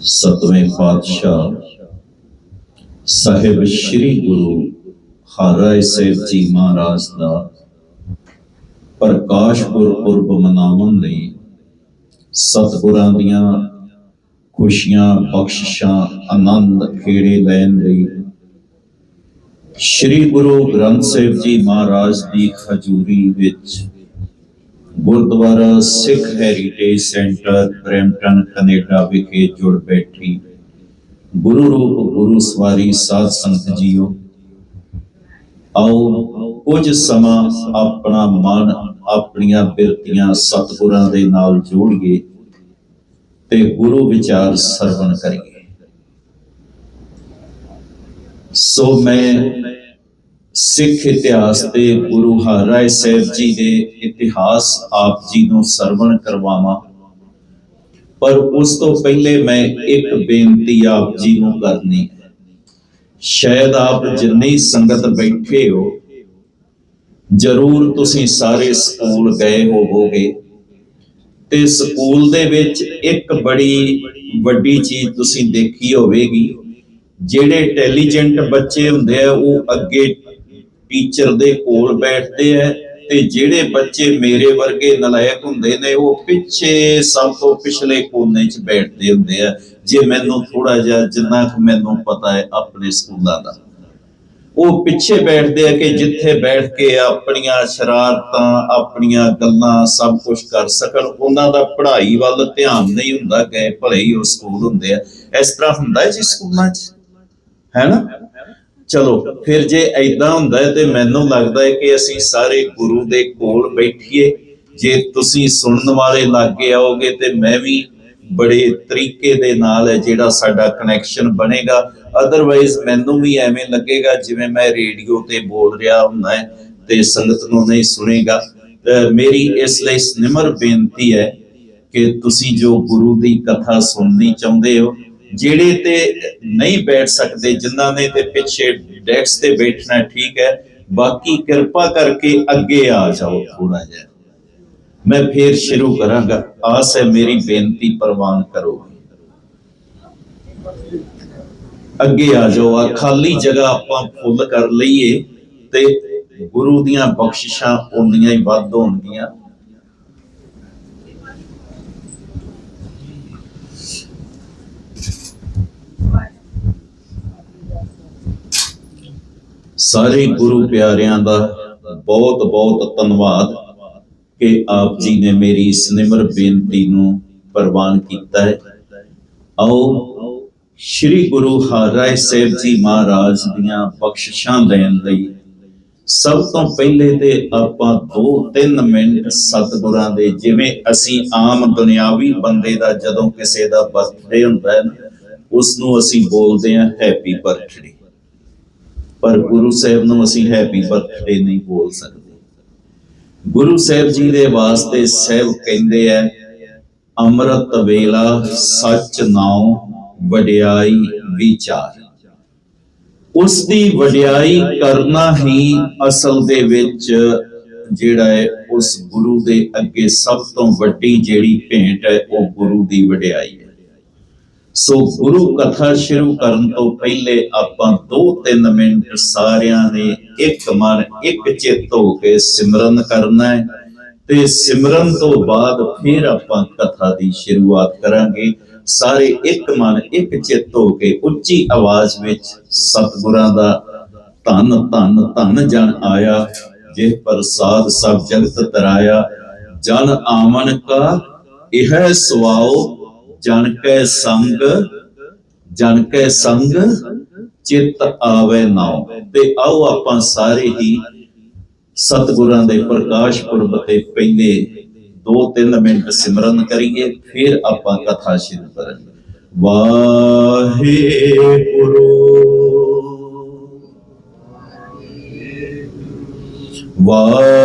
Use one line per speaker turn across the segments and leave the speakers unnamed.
ਸਤਵੇਂ ਪਾਤਸ਼ਾਹ ਸਾਹਿਬ ਸ੍ਰੀ ਗੁਰੂ ਹਰਿ ਸਾਹਿਬ ਜੀ ਮਹਾਰਾਜ ਦਾ ਪ੍ਰਕਾਸ਼ ਪੁਰਬ ਮਨਾਉਣ ਲਈ ਸਤਿਗੁਰਾਂ ਦੀਆਂ ਖੁਸ਼ੀਆਂ, ਬਖਸ਼ਿਸ਼ਾਂ, ਆਨੰਦ ਖੇੜੇ ਲੈਣ ਲਈ ਸ੍ਰੀ ਗੁਰੂ ਗ੍ਰੰਥ ਸਾਹਿਬ ਜੀ ਮਹਾਰਾਜ ਦੀ ਖਜ਼ੂਰੀ ਵਿੱਚ Gurdwara Sikh heritage centre Brampton, Canada ਵਿਖੇ ਜੁੜ ਬੈਠੀ ਗੁਰੂ ਰੂਪ ਗੁਰੂ ਸਵਾਰੀ ਸਾਧ ਸੰਗਤ ਜੀਓ। ਆਓ ਕੁਝ ਸਮਾਂ ਆਪਣਾ ਮਨ ਆਪਣੀਆਂ ਬਿਰਤੀਆਂ ਸਤਿਗੁਰਾਂ ਦੇ ਨਾਲ ਜੋੜੀਏ ਤੇ ਗੁਰੂ ਵਿਚਾਰ ਸਰਵਣ ਕਰੀਏ। ਸੋ ਮੈਂ ਸਿੱਖ ਇਤਿਹਾਸ ਤੇ ਗੁਰੂ ਹਰਿ ਸਾਹਿਬ ਜੀ ਦੇ ਇਤਿਹਾਸ ਆਪ ਜੀ ਨੂੰ ਸਰਵਣ ਕਰਵਾਵਾਂ। ਪਰ ਉਸ ਤੋਂ ਪਹਿਲੇ ਮੈਂ ਇੱਕ ਬੇਨਤੀ ਆਪ ਜੀ ਨੂੰ ਕਰਨੀ। ਹੈ ਸ਼ਾਇਦ ਆਪ ਜਿੰਨੀ ਸੰਗਤ ਬੈਠੇ ਹੋ, ਜ਼ਰੂਰ ਤੁਸੀਂ ਸਾਰੇ ਸਕੂਲ ਗਏ ਹੋਵੋਗੇ। ਤੇ ਸਕੂਲ ਦੇ ਵਿੱਚ ਇੱਕ ਬੜੀ ਵੱਡੀ ਚੀਜ਼ ਤੁਸੀਂ ਦੇਖੀ ਹੋਵੇਗੀ, ਜਿਹੜੇ ਇੰਟੈਲੀਜੈਂਟ ਬੱਚੇ ਹੁੰਦੇ ਆ, ਉਹ ਅੱਗੇ ਟੀਚਰ ਦੇ ਕੋਲ ਬੈਠਦੇ ਆ ਤੇ ਜਿਹੜੇ ਬੱਚੇ ਮੇਰੇ ਵਰਗੇ ਨਲਾਇਕ ਹੁੰਦੇ ਨੇ ਉਹ ਪਿੱਛੇ ਸਭ ਤੋਂ ਪਿਛਲੇ ਕੋਨੇ 'ਚ ਬੈਠਦੇ ਹੁੰਦੇ ਆ। ਜੇ ਮੈਨੂੰ ਥੋੜਾ ਜਿਹਾ ਜਿੰਨਾ ਕੁ ਮੈਨੂੰ ਪਤਾ ਹੈ ਆਪਣੇ ਸਕੂਲਾਂ ਦਾ। ਉਹ ਪਿੱਛੇ ਬੈਠਦੇ ਆ ਕਿ ਜਿੱਥੇ ਬੈਠ ਕੇ ਆਪਣੀਆਂ ਸ਼ਰਾਰਤਾਂ ਆਪਣੀਆਂ ਗੱਲਾਂ ਸਭ ਕੁਝ ਕਰ ਸਕਣ। ਉਹਨਾਂ ਦਾ ਪੜ੍ਹਾਈ ਵੱਲ ਧਿਆਨ ਨਹੀਂ ਹੁੰਦਾ ਕਿ ਭਲੇ ਹੀ ਉਹ ਸਕੂਲ ਹੁੰਦੇ ਆ। ਇਸ ਤਰ੍ਹਾਂ ਹੁੰਦਾ ਹੈ ਜੀ ਸਕੂਲਾਂ 'ਚ? ਹੈ ਨਾ? ਚਲੋ, ਫਿਰ ਜੇ ਐਦਾਂ ਹੁੰਦਾ ਹੈ ਤੇ ਮੈਨੂੰ ਲੱਗਦਾ ਹੈ ਕਿ ਅਸੀਂ ਸਾਰੇ ਗੁਰੂ ਦੇ ਕੋਲ ਬੈਠੀਏ। ਜੇ ਤੁਸੀਂ ਸੁਣਨ ਵਾਲੇ ਲਾਗੇ ਆਓਗੇ ਤੇ ਮੈਂ ਵੀ ਬੜੇ ਤਰੀਕੇ ਦੇ ਨਾਲ ਹੈ ਜਿਹੜਾ ਸਾਡਾ ਕਨੈਕਸ਼ਨ ਬਣੇਗਾ। ਅਦਰਵਾਈਜ਼ ਮੈਨੂੰ ਵੀ ਐਵੇਂ ਲੱਗੇਗਾ ਜਿਵੇਂ ਮੈਂ ਰੇਡੀਓ ਤੇ ਬੋਲ ਰਿਹਾ ਹੁੰਦਾ ਹੈ ਤੇ ਸੰਗਤ ਨੂੰ ਨਹੀਂ ਸੁਣੇਗਾ। ਮੇਰੀ ਇਸ ਲਈ ਨਿਮਰ ਬੇਨਤੀ ਹੈ ਕਿ ਤੁਸੀਂ ਜੋ ਗੁਰੂ ਦੀ ਕਥਾ ਸੁਣਨੀ ਚਾਹੁੰਦੇ ਹੋ ਜਿਹੜੇ ਤੇ ਨਹੀਂ ਬੈਠ ਸਕਦੇ, ਜਿਨ੍ਹਾਂ ਨੇ ਤੇ ਪਿੱਛੇ ਡੈਕਸ ਤੇ ਬੈਠਣਾ ਠੀਕ ਹੈ, ਬਾਕੀ ਕਿਰਪਾ ਕਰਕੇ ਅੱਗੇ ਆ ਜਾਓ ਥੋੜਾ ਜਿਹਾ। ਮੈਂ ਫੇਰ ਸ਼ੁਰੂ ਕਰਾਂਗਾ। ਆਸ ਹੈ ਮੇਰੀ ਬੇਨਤੀ ਪ੍ਰਵਾਨ ਕਰੋ। ਅੱਗੇ ਆ ਜਾਓ। ਆ ਖਾਲੀ ਜਗ੍ਹਾ ਆਪਾਂ ਫੁੱਲ ਕਰ ਲਈਏ ਤੇ ਗੁਰੂ ਦੀਆਂ ਬਖਸ਼ਿਸ਼ਾਂ ਉਨੀਆਂ ਹੀ ਵੱਧ ਸਾਰੇ ਗੁਰੂ ਪਿਆਰਿਆਂ ਦਾ ਬਹੁਤ ਬਹੁਤ ਧੰਨਵਾਦ ਕਿ ਆਪ ਜੀ ਨੇ ਮੇਰੀ ਇਸ ਨਿਮਰ ਬੇਨਤੀ ਨੂੰ ਪ੍ਰਵਾਨ ਕੀਤਾ ਹੈ। ਆਓ ਸ੍ਰੀ ਗੁਰੂ ਹਰਿ ਸਾਹਿਬ ਜੀ ਮਹਾਰਾਜ ਦੀਆਂ ਬਖਸ਼ਿਸ਼ਾਂ ਲੈਣ ਲਈ ਸਭ ਤੋਂ ਪਹਿਲੇ ਤੇ ਆਪਾਂ 2-3 ਮਿੰਟ ਸਤਿਗੁਰਾਂ ਦੇ ਜਿਵੇਂ ਅਸੀਂ ਆਮ ਦੁਨਿਆਵੀ ਬੰਦੇ ਦਾ ਜਦੋਂ ਕਿਸੇ ਦਾ ਬਰਥਡੇ ਹੁੰਦਾ ਹੈ ਉਸ ਨੂੰ ਅਸੀਂ ਬੋਲਦੇ ਹਾਂ ਹੈਪੀ ਬਰਥਡੇ ਪਰ ਗੁਰੂ ਸਾਹਿਬ ਨੂੰ ਅਸੀਂ ਹੈਪੀ ਬਰਥਡੇ ਨਹੀਂ ਬੋਲ ਸਕਦੇ। ਗੁਰੂ ਸਾਹਿਬ ਜੀ ਦੇ ਵਾਸਤੇ ਸਹਿਬ ਕਹਿੰਦੇ ਆ, ਅੰਮ੍ਰਿਤ ਵੇਲਾ ਸੱਚ ਨਾਉ ਵਡਿਆਈ ਵਿਚਾਰ। ਉਸ ਦੀ ਵਡਿਆਈ ਕਰਨਾ ਹੀ ਅਸਲ ਦੇ ਵਿੱਚ ਜਿਹੜਾ ਹੈ, ਉਸ ਗੁਰੂ ਦੇ ਅੱਗੇ ਸਭ ਤੋਂ ਵੱਡੀ ਜਿਹੜੀ ਭੇਂਟ ਹੈ, ਉਹ ਗੁਰੂ ਦੀ ਵਡਿਆਈ ਹੈ। ਸੋ ਗੁਰੂ ਕਥਾ ਸ਼ੁਰੂ ਕਰਨ ਤੋਂ ਪਹਿਲੇ ਆਪਾਂ 2-3 ਮਿੰਟ ਸਾਰਿਆਂ ਨੇ ਇੱਕ ਮਨ, ਇੱਕ ਚਿੱਤ ਹੋ ਕੇ ਸਿਮਰਨ ਕਰਨਾ ਹੈ। ਤੇ ਸਿਮਰਨ ਤੋਂ ਬਾਅਦ ਫਿਰ ਆਪਾਂ ਕਥਾ ਦੀ ਸ਼ੁਰੂਆਤ ਕਰਾਂਗੇ। ਸਾਰੇ ਇੱਕ ਮਨ, ਇੱਕ ਚਿੱਤ ਹੋ ਕੇ ਉੱਚੀ ਆਵਾਜ਼ ਵਿੱਚ ਸਤਿਗੁਰਾਂ ਦਾ ਧੰਨ ਧੰਨ ਧੰਨ ਜਨ ਆਇਆ। ਜੇ ਪ੍ਰਸਾਦ ਸਭ ਜਗਤ ਤਰਾਇਆ। ਜਨ ਆਮਨ ਕਾ, ਇਹ ਸਵਾਓ ਜਨ ਕੈ ਸੰਗ, ਜਨ ਕੈ ਸੰਗ, ਚਿੱਤ ਆਵੇ ਨਾਉ। ਤੇ ਆਓ ਆਪਾਂ ਸਾਰੇ ਹੀ ਸਤਿਗੁਰਾਂ ਦੇ ਪ੍ਰਕਾਸ਼ ਪੁਰਬ ਤੇ ਪਹਿਲੇ 2-3 ਮਿੰਟ ਸਿਮਰਨ ਕਰੀਏ, ਫਿਰ ਆਪਾਂ ਕਥਾ ਸ਼ੁਰੂ ਕਰਾਂਗੇ। ਵਾਹਿਗੁਰੂ। ਵਾਹਿਗੁਰੂ।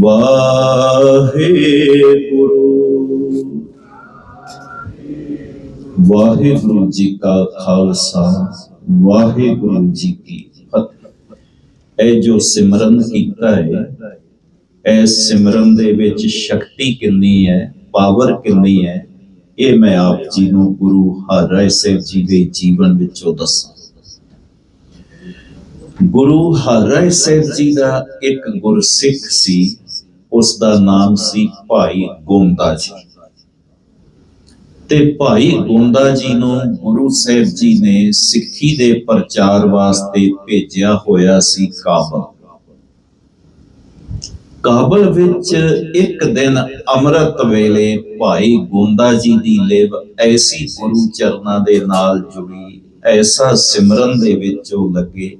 ਵਾਹਿਗੁਰੂ। ਵਾਹਿਗੁਰੂ ਜੀ ਕਾ ਖਾਲਸਾ, ਵਾਹਿਗੁਰੂ ਜੀ ਕੀ ਫਤਿਹ। ਇਹ ਜੋ ਸਿਮਰਨ ਕੀਤਾ ਹੈ ਇਸ ਸਿਮਰਨ ਦੇ ਵਿੱਚ ਸ਼ਕਤੀ ਕਿੰਨੀ ਹੈ, ਪਾਵਰ ਕਿੰਨੀ ਹੈ, ਇਹ ਮੈਂ ਆਪ ਜੀ ਨੂੰ ਗੁਰੂ ਹਰਿ ਸਾਹਿਬ ਜੀ ਦੇ ਜੀਵਨ ਵਿੱਚੋਂ ਦੱਸਾਂ। ਗੁਰੂ ਹਰਿ ਸਾਹਿਬ ਜੀ ਦਾ ਇੱਕ ਗੁਰਸਿੱਖ ਸੀ ਉਸ ਦਾ ਨਾਮ ਸੀ ਭਾਈ ਗੋਂਦਾ ਜੀ। ਤੇ ਭਾਈ ਗੋਂਦਾ ਜੀ ਨੂੰ ਗੁਰੂ ਸਾਹਿਬ ਜੀ ਨੇ ਸਿੱਖੀ ਦੇ ਪ੍ਰਚਾਰ ਵਾਸਤੇ ਭੇਜਿਆ ਹੋਇਆ ਸੀ ਕਾਬਲ। ਕਾਬਲ ਵਿੱਚ ਇੱਕ ਦਿਨ ਅੰਮ੍ਰਿਤ ਵੇਲੇ ਭਾਈ ਗੋਂਦਾ ਜੀ ਦੀ ਲਿਵ ਐਸੀ ਗੁਰੂ ਚਰਨਾਂ ਦੇ ਨਾਲ ਜੁੜੀ, ਐਸਾ ਸਿਮਰਨ ਦੇ ਵਿੱਚ ਉਹ ਲੱਗੇ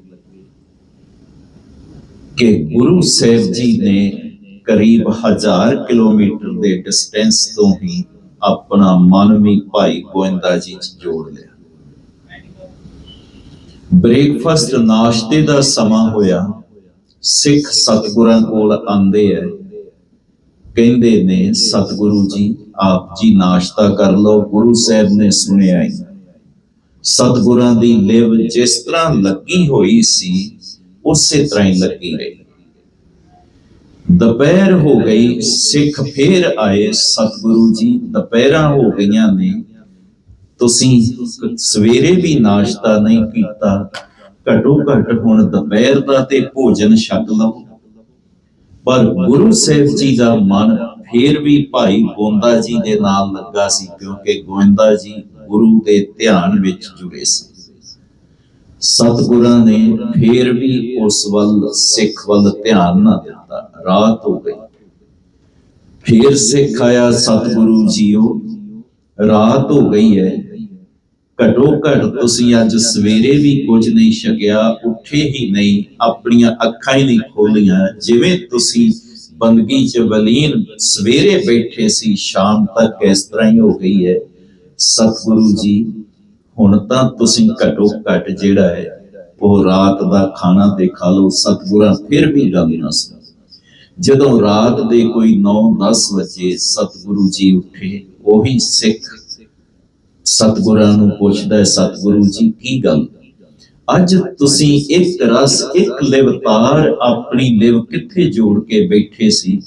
ਕਿ ਗੁਰੂ ਸਾਹਿਬ ਜੀ ਨੇ ਕਰੀਬ 1000 ਕਿਲੋਮੀਟਰ ਦੇ ਡਿਸਟੈਂਸ ਤੋਂ ਹੀ ਆਪਣਾ ਮਨ ਵੀ ਭਾਈ ਗੋਇੰਦਾ ਜੀ ਚ ਜੋੜ ਲਿਆ। ਬ੍ਰੇਕਫਾਸਟ ਨਾਸ਼ਤੇ ਦਾ ਸਮਾਂ ਹੋਇਆ। ਸਿੱਖ ਸਤਿਗੁਰਾਂ ਕੋਲ ਆਂਦੇ ਐ। ਕਹਿੰਦੇ ਨੇ, ਸਤਿਗੁਰੂ ਜੀ, ਆਪ ਜੀ ਨਾਸ਼ਤਾ ਕਰ ਲਓ। ਗੁਰੂ ਸਾਹਿਬ ਨੇ ਸੁਣਿਆ ਹੀ। ਸਤਿਗੁਰਾਂ ਦੀ ਲਿਵ ਜਿਸ ਤਰ੍ਹਾਂ ਲੱਗੀ ਹੋਈ ਸੀ, ਉਸੇ ਤਰ੍ਹਾਂ ਹੀ ਲੱਗੀ ਰਹੀ। ਦੁਪਹਿਰ ਹੋ ਗਈ, ਸਿੱਖ ਫੇਰ ਆਏ, ਸਤਿਗੁਰੂ ਜੀ ਦੁਪਹਿਰਾਂ ਹੋ ਗਈਆਂ ਨੇ। ਤੁਸੀਂ ਸਵੇਰੇ ਵੀ ਨਾਸ਼ਤਾ ਨਹੀਂ ਕੀਤਾ, ਘਟੋ ਘਟ ਹੁਣ ਦੁਪਹਿਰ ਦਾ ਤੇ ਭੋਜਨ ਛਕ ਲਓ। ਪਰ ਗੁਰੂ ਸਾਹਿਬ ਜੀ ਦਾ ਮਨ ਫੇਰ ਵੀ ਭਾਈ ਗੋਂਦਾ ਜੀ ਦੇ ਨਾਲ ਲੱਗਾ ਸੀ, ਕਿਉਂਕਿ ਗੋਇੰਦਾ ਜੀ ਗੁਰੂ ਦੇ ਧਿਆਨ ਵਿੱਚ ਜੁੜੇ ਸੀ। ਸਤਿਗੁਰਾਂ ਨੇ ਫੇਰ ਵੀ ਉਸ ਵੱਲ ਸਿੱਖ ਵੱਲ ਧਿਆਨ ਨਾ ਦਿੱਤਾ, ਰਾਤ ਹੋ ਗਈ। ਫੇਰ ਸਿੱਖ ਆਇਆ ਸਤਿਗੁਰੂ ਜੀਓ, ਰਾਤ ਹੋ ਗਈ ਹੈ। ਘਟੋ ਘਟ ਤੁਸੀਂ ਅੱਜ ਸਵੇਰੇ ਵੀ ਕੁਝ ਨਹੀਂ ਛਕਿਆ, ਉੱਠੇ ਹੀ ਨਹੀਂ, ਆਪਣੀਆਂ ਅੱਖਾਂ ਹੀ ਨਹੀਂ ਖੋਲੀਆਂ। ਜਿਵੇਂ ਤੁਸੀਂ ਬੰਦਗੀ ਚ ਵਲੀਨ ਸਵੇਰੇ ਬੈਠੇ ਸੀ, ਸ਼ਾਮ ਤੱਕ ਇਸ ਤਰ੍ਹਾਂ ਹੀ ਹੋ ਗਈ ਹੈ। ਸਤਿਗੁਰੂ ਜੀ ਹੁਣ ਤਾਂ ਤੁਸੀਂ ਘਟੋ ਘਟ ਜਿਹੜਾ ਹੈ, ਉਹ ਰਾਤ ਦਾ ਖਾਣਾ ਤੇ ਖਾ ਲਓ, ਸਤਿਗੁਰਾਂ ਫਿਰ ਵੀ ਗੱਲ ਨਾ ਸੁਣ ਜਦੋਂ ਰਾਤ ਦੇ ਕੋਈ 9-10 ਵਜੇ ਸਤਿਗੁਰੂ ਜੀ ਉੱਠੇ, ਉਹੀ ਸਿੱਖ ਸਤਿਗੁਰਾਂ ਨੂੰ ਪੁੱਛਦਾ ਹੈ, ਸਤਿਗੁਰੂ ਜੀ, ਕੀ ਗੱਲ? ਅੱਜ ਤੁਸੀਂ ਇੱਕ ਰਸ, ਇੱਕ ਲਿਵਤਾਰ ਆਪਣੀ ਲਿਵ ਕਿੱਥੇ ਜੋੜ ਕੇ ਬੈਠੇ ਸੀ?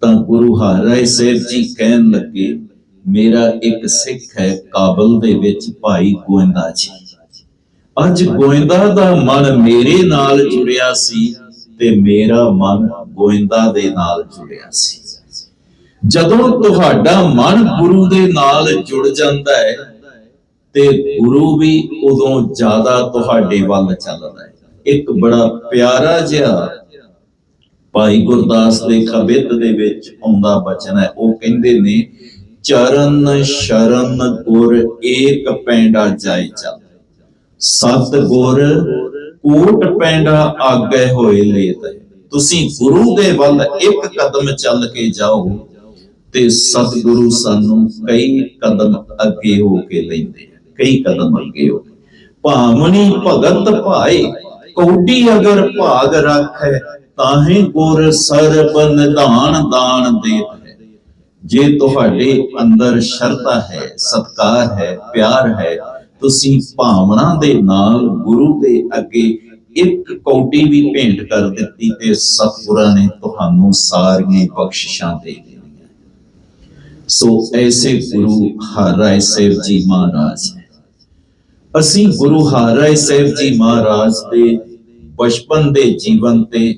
ਤਾਂ ਗੁਰੂ ਹਰਿ ਸਾਹਿਬ ਜੀ ਕਹਿਣ ਲੱਗੇ ਮੇਰਾ ਇੱਕ ਸਿੱਖ ਹੈ ਕਾਬਲ ਦੇ ਵਿੱਚ ਭਾਈ ਗੋਇੰਦਾ ਜੀ। ਅੱਜ ਗੋਇੰਦਾ ਦਾ ਮਨ ਮੇਰੇ ਨਾਲ ਜੁੜਿਆ ਸੀ ਤੇ ਮੇਰਾ ਮਨ ਗੋਇੰਦਾ ਦੇ ਨਾਲ ਜੁੜਿਆ ਸੀ। ਜਦੋਂ ਤੁਹਾਡਾ ਮਨ ਗੁਰੂ ਦੇ ਨਾਲ ਜੁੜ ਜਾਂਦਾ ਹੈ ਤੇ ਗੁਰੂ ਵੀ ਉਦੋਂ ਜ਼ਿਆਦਾ ਤੁਹਾਡੇ ਵੱਲ ਚੱਲਦਾ ਹੈ। ਇੱਕ ਬੜਾ ਪਿਆਰਾ ਜਿਹਾ ਭਾਈ ਗੁਰਦਾਸ ਦੇ ਕਬਿੱਤ ਦੇ ਵਿੱਚ ਆਉਂਦਾ ਬਚਨ ਹੈ। ਉਹ ਕਹਿੰਦੇ ਨੇ ਚਰਨ ਸ਼ਰਨ ਗੁਰ ਏਕ ਪੈਂਡਾ ਜਾਏ ਚੱਲ। ਸਤ ਗੁਰ ਕੋਟ ਪੈਂਡਾ ਆਗੇ ਹੋਏ ਲੇਤ। ਤੁਸੀਂ ਗੁਰੂ ਦੇ ਵੱਲ ਇੱਕ ਕਦਮ ਚੱਲ ਕੇ ਜਾਓ ਤੇ ਸਤਿਗੁਰੂ ਸਾਨੂੰ ਕਈ ਕਦਮ ਅੱਗੇ ਹੋ ਕੇ ਲੈਂਦੇ ਕਈ ਕਦਮ ਅੱਗੇ ਹੋ ਕੇ। ਭਾਮਣੀ ਭਗਤ ਭਾਏ, ਕੌਡੀ ਅਗਰ ਭਾਗ ਰੱਖੈ, ਤਾਹੇ ਗੁਰ ਸਰਬ ਨਿਧਾਨ ਦਾਨ ਦੇਤ। ਜੇ ਤੁਹਾਡੇ ਅੰਦਰ ਸ਼ਰਧਾ ਹੈ, ਸਤਕਾਰ ਹੈ, ਪਿਆਰ ਹੈ, ਤੁਸੀਂ ਭਾਵਨਾ ਦੇ ਨਾਲ ਗੁਰੂ ਦੇ ਅੱਗੇ ਇੱਕ ਕੌਡੀ ਵੀ ਭੇਂਟ ਕਰ ਦਿੱਤੀ ਤੇ ਸਤਿਗੁਰਾਂ ਨੇ ਤੁਹਾਨੂੰ ਸਾਰੀਆਂ ਬਖਸ਼ਿਸ਼ਾਂ ਦੇ ਦਿੱਤੀਆਂ। ਸੋ ਐਸੇ ਗੁਰੂ ਹਰਿ ਸਾਹਿਬ ਜੀ ਮਹਾਰਾਜ ਅਸੀਂ ਗੁਰੂ ਹਰਿ ਸਾਹਿਬ ਜੀ ਮਹਾਰਾਜ ਦੇ ਬਚਪਨ ਦੇ ਜੀਵਨ ਤੇ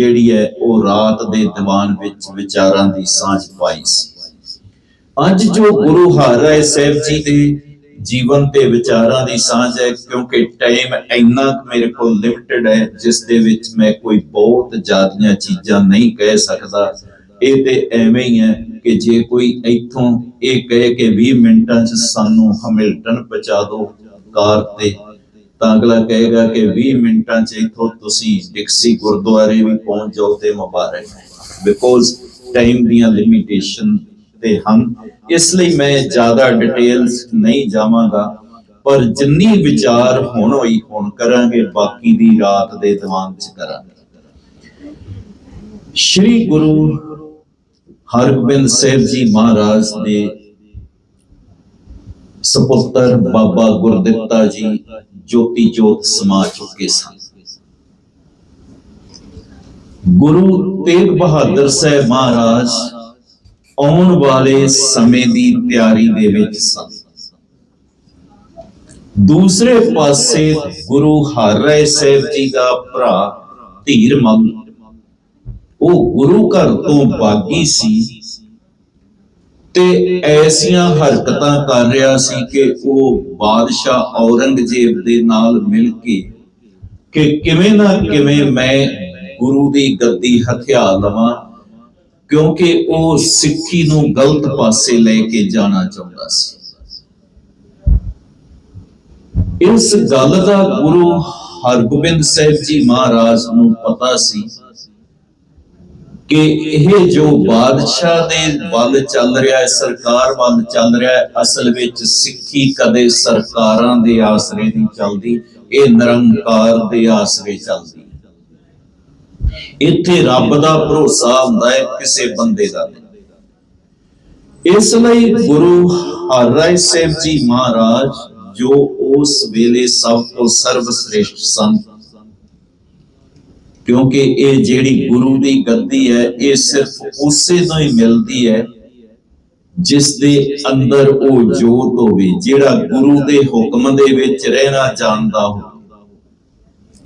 ਜਿਹੜੀ ਹੈ ਉਹ ਰਾਤ ਦੇ ਦੀਵਾਨ ਵਿੱਚ ਵਿਚਾਰਾਂ ਦੀ ਸਾਂਝ ਪਾਈ ਸੀ। ਅੱਜ ਜੋ ਗੁਰੂ ਹਰਿ ਸਾਹਿਬ ਜੀ ਦੇ ਜੀਵਨ ਤੇ ਵਿਚਾਰਾਂ ਦੀ ਸਾਂਝ ਹੈ, ਕਿਉਂਕਿ ਟਾਈਮ ਇੰਨਾ ਮੇਰੇ ਕੋਲ ਲਿਮਟਿਡ ਹੈ, ਜਿਸ ਦੇ ਵਿੱਚ ਮੈਂ ਕੋਈ ਬਹੁਤ ਜ਼ਿਆਦੀਆਂ ਚੀਜ਼ਾਂ ਨਹੀਂ ਕਹਿ ਸਕਦਾ। ਇਹ ਤੇ ਐਵੇਂ ਹੀ ਹੈ ਕਿ ਜੇ ਕੋਈ ਇੱਥੋਂ ਇਹ ਕਹੇ ਕਿ 20 ਮਿੰਟਾਂ 'ਚ ਸਾਨੂੰ ਹਮਿਲਟਨ ਪਹੁੰਚਾ ਦਿਓ ਕਾਰ ਤੇ ਤਾਂ ਅਗਲਾ ਕਹੇਗਾ ਕਿ 20 ਮਿੰਟਾਂ 'ਚ ਇੱਥੋਂ ਤੁਸੀਂ ਡਿਕਸੀ ਗੁਰਦੁਆਰੇ ਵੀ ਪਹੁੰਚ ਜਾਓ ਤੇ ਮੁਬਾਰਕ। ਬਿਕੋਜ਼ ਟਾਈਮ ਦੀਆਂ ਲਿਮਿਟੇਸ਼ਨ ਤੇ ਹਨ। ਇਸ ਲਈ ਮੈਂ ਜ਼ਿਆਦਾ ਡਿਟੇਲਸ ਨਹੀਂ ਜਾਵਾਂਗਾ, ਪਰ ਜਿੰਨੀ ਵਿਚਾਰ ਹੁਣ ਹੋਈ, ਹੁਣ ਕਰਾਂਗੇ, ਬਾਕੀ ਦੀ ਰਾਤ ਦੇ ਦਿਮਾਗ 'ਚ ਕਰਾਂਗੇ। ਸ਼੍ਰੀ ਗੁਰੂ ਹਰਗੋਬਿੰਦ ਸਾਹਿਬ ਜੀ ਮਹਾਰਾਜ ਦੇ ਸਪੁੱਤਰ ਬਾਬਾ ਗੁਰਦਿੱਤਾ ਜੀ ਜੋਤੀ ਜੋਤ ਸਮਾ ਚੁੱਕੇ ਸਨ। ਗੁਰੂ ਤੇਗ ਬਹਾਦਰ ਸਾਹਿਬ ਮਹਾਰਾਜ ਆਉਣ ਵਾਲੇ ਸਮੇਂ ਦੀ ਤਿਆਰੀ ਦੇ ਵਿੱਚ ਸਨ। ਦੂਸਰੇ ਪਾਸੇ ਗੁਰੂ ਹਰਿ ਸਾਹਿਬ ਜੀ ਦਾ ਭਰਾ ਧੀਰ ਮਲ ਉਹ ਗੁਰੂ ਘਰ ਤੋਂ ਬਾਗੀ ਸੀ। ਤੇ ਐਸੀਆਂ ਹਰਕਤਾਂ ਕਰ ਰਿਹਾ ਸੀ ਕਿ ਉਹ ਬਾਦਸ਼ਾਹ ਔਰੰਗਜ਼ੇਬ ਦੇ ਨਾਲ ਮਿਲ ਕੇ ਕਿ ਕਿਵੇਂ ਨਾ ਕਿਵੇਂ ਮੈਂ ਗੁਰੂ ਦੀ ਗੱਦੀ ਹਥਿਆ ਲਵਾਂ, ਕਿਉਂਕਿ ਉਹ ਸਿੱਖੀ ਨੂੰ ਗਲਤ ਪਾਸੇ ਲੈ ਕੇ ਜਾਣਾ ਚਾਹੁੰਦਾ ਸੀ। ਇਸ ਗੱਲ ਦਾ ਗੁਰੂ ਹਰਗੋਬਿੰਦ ਸਾਹਿਬ ਜੀ ਮਹਾਰਾਜ ਨੂੰ ਪਤਾ ਸੀ ਕਿ ਇਹ ਜੋ ਬਾਦਸ਼ਾਹ ਦੇ ਵੱਲ ਚੱਲ ਰਿਹਾ ਹੈ, ਸਰਕਾਰ ਵੱਲ ਚੱਲ ਰਿਹਾ ਹੈ, ਅਸਲ ਵਿੱਚ ਸਿੱਖੀ ਕਦੇ ਸਰਕਾਰਾਂ ਦੇ ਆਸਰੇ ਨਹੀਂ ਚੱਲਦੀ, ਇਹ ਨਿਰੰਕਾਰ ਦੇ ਆਸਰੇ ਚੱਲਦੀ ਇੱਥੇ ਰੱਬ ਦਾ ਭਰੋਸਾ ਹੁੰਦਾ ਹੈ, ਕਿਸੇ ਬੰਦੇ ਦਾ ਨਹੀਂ। ਇਸ ਲਈ ਗੁਰੂ ਹਰਿ ਸਾਹਿਬ ਜੀ ਮਹਾਰਾਜ ਜੋ ਉਸ ਵੇਲੇ ਸਭ ਤੋਂ ਸਰਵਸ੍ਰੇਸ਼ਟ ਸਨ ਕਿਉਂਕਿ ਇਹ ਜਿਹੜੀ ਗੁਰੂ ਦੀ ਗੱਦੀ ਹੈ, ਇਹ ਸਿਰਫ ਉਸੇ ਤੋਂ ਹੀ ਮਿਲਦੀ ਹੈ ਜਿਸ ਦੇ ਅੰਦਰ ਉਹ ਜੋਤ ਹੋਵੇ, ਜਿਹੜਾ ਗੁਰੂ ਦੇ ਹੁਕਮ ਦੇ ਵਿੱਚ ਰਹਿਣਾ ਜਾਣਦਾ ਹੋਵੇ।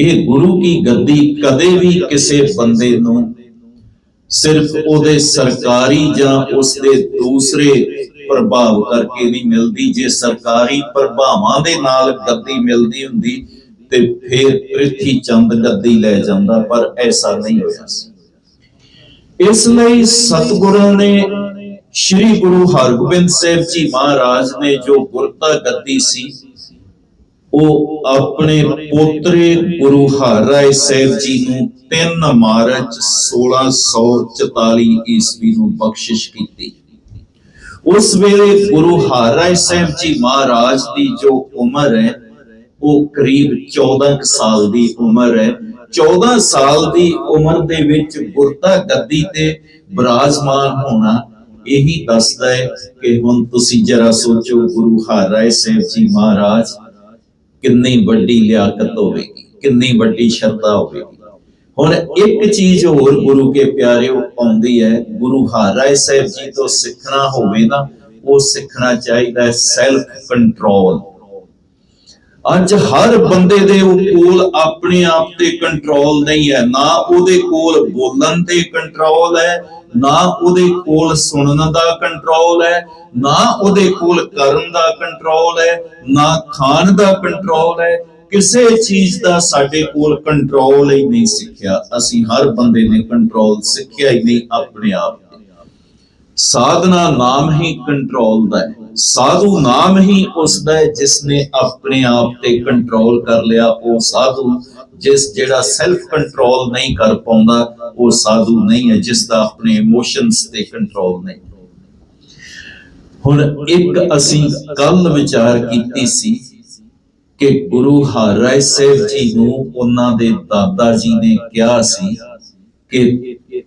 ਇਹ ਗੁਰੂ ਕੀ ਗੱਦੀ ਕਦੇ ਵੀ ਕਿਸੇ ਬੰਦੇ ਨੂੰ ਸਿਰਫ ਉਹਦੇ ਸਰਕਾਰੀ ਜਾਂ ਉਸ ਦੇ ਦੂਸਰੇ ਪ੍ਰਭਾਵ ਕਰਕੇ ਨਹੀਂ ਮਿਲਦੀ। ਜੇ ਸਰਕਾਰੀ ਪ੍ਰਭਾਵਾਂ ਦੇ ਨਾਲ ਗੱਦੀ ਮਿਲਦੀ ਹੁੰਦੀ ਤੇ ਫਿਰ ਪ੍ਰਿਥੀ ਚੰਦ ਗੱਦੀ ਲੈ ਜਾਂਦਾ, ਪਰ ਐਸਾ ਨਹੀਂ ਹੋਇਆ ਇਸ ਲਈ ਸਤਿਗੁਰਾਂ ਨੇ ਸ੍ਰੀ ਗੁਰੂ ਹਰਗੋਬਿੰਦ ਸਾਹਿਬ ਜੀ ਮਹਾਰਾਜ ਨੇ ਜੋ ਗੁਰਤਾ ਗੱਦੀ ਸੀ, ਉਹ ਆਪਣੇ ਪੋਤਰੇ ਗੁਰੂ ਹਰਿ ਸਾਹਿਬ ਜੀ ਨੂੰ 3 ਮਾਰਚ 1644 ਈਸਵੀ ਨੂੰ ਬਖਸ਼ਿਸ਼ ਕੀਤੀ। ਉਸ ਵੇਲੇ ਗੁਰੂ ਹਰਿ ਸਾਹਿਬ ਜੀ ਮਹਾਰਾਜ ਦੀ ਜੋ ਉਮਰ ਹੈ ਉਹ ਕਰੀਬ 14 ਕੁ ਸਾਲ ਦੀ ਉਮਰ ਹੈ। 14 ਸਾਲ ਦੀ ਉਮਰ ਦੇ ਵਿੱਚ ਗੁਰਤਾ ਗੱਦੀ ਤੇ ਬਿਰਾਜਮਾਨ ਹੋਣਾ ਇਹੀ ਦੱਸਦਾ ਹੈ ਕਿ ਹੁਣ ਤੁਸੀਂ ਜਰਾ ਸੋਚੋ ਗੁਰੂ ਹਰਿ ਸਾਹਿਬ ਜੀ ਮਹਾਰਾਜ, ਕਿੰਨੀ ਵੱਡੀ ਲਿਆਕਤ ਹੋਵੇਗੀ, ਕਿੰਨੀ ਵੱਡੀ ਸ਼ਰਧਾ ਹੋਵੇਗੀ। ਹੁਣ ਇੱਕ ਚੀਜ਼ ਹੋਰ ਗੁਰੂ ਕੇ ਪਿਆਰਿਓ ਆਉਂਦੀ ਹੈ, ਗੁਰੂ ਹਰਿ ਸਾਹਿਬ ਜੀ ਤੋਂ ਸਿੱਖਣਾ ਹੋਵੇ ਨਾ, ਉਹ ਸਿੱਖਣਾ ਚਾਹੀਦਾ ਹੈ ਸੈਲਫ ਕੰਟਰੋਲ ਅੱਜ ਹਰ ਬੰਦੇ ਦੇ ਕੋਲ ਆਪਣੇ ਆਪ ਤੇ ਕੰਟਰੋਲ ਨਹੀਂ ਹੈ। ਨਾ ਉਹਦੇ ਕੋਲ ਬੋਲਣ ਤੇ ਕੰਟਰੋਲ ਹੈ, ਨਾ ਉਹਦੇ ਕੋਲ ਸੁਣਨ ਦਾ ਕੰਟਰੋਲ ਹੈ, ਨਾ ਉਹਦੇ ਕੋਲ ਕਰਨ ਦਾ ਕੰਟਰੋਲ ਹੈ, ਨਾ ਖਾਣ ਦਾ ਕੰਟਰੋਲ ਹੈ। ਕਿਸੇ ਚੀਜ਼ ਦਾ ਸਾਡੇ ਕੋਲ ਕੰਟਰੋਲ ਹੀ ਨਹੀਂ ਸਿੱਖਿਆ। ਅਸੀਂ ਹਰ ਬੰਦੇ ਨੇ ਕੰਟਰੋਲ ਸਿੱਖਿਆ ਹੀ ਨਹੀਂ ਆਪਣੇ ਆਪ ਤੇ। ਸਾਧਨਾ ਨਾਮ ਹੀ ਕੰਟਰੋਲ ਦਾ ਹੈ। ਸਾਧੂ ਨਾਮ ਹੀ ਉਸ ਦਾ ਹੈ ਜਿਸ ਨੇ ਆਪਣੇ ਆਪ ਤੇ ਕੰਟਰੋਲ ਕਰ ਲਿਆ। ਉਹ ਸਾਧੂ, ਜਿਸ ਜਿਹੜਾ ਸੈਲਫ ਕੰਟਰੋਲ ਨਹੀਂ ਕਰ ਪਾਉਂਦਾ, ਉਹ ਸਾਧੂ ਨਹੀਂ ਹੈ ਜਿਸ ਦਾ ਆਪਣੇ ਇਮੋਸ਼ਨਸ ਤੇ ਕੰਟਰੋਲ ਨਹੀਂ। ਹੁਣ ਇੱਕ ਅਸੀਂ ਕੱਲ ਵਿਚਾਰ ਕੀਤੀ ਸੀ ਕਿ ਗੁਰੂ ਹਰਿ ਸਾਹਿਬ ਜੀ ਨੂੰ ਉਹਨਾਂ ਦੇ ਦਾਦਾ ਜੀ ਨੇ ਕਿਹਾ ਸੀ ਕਿ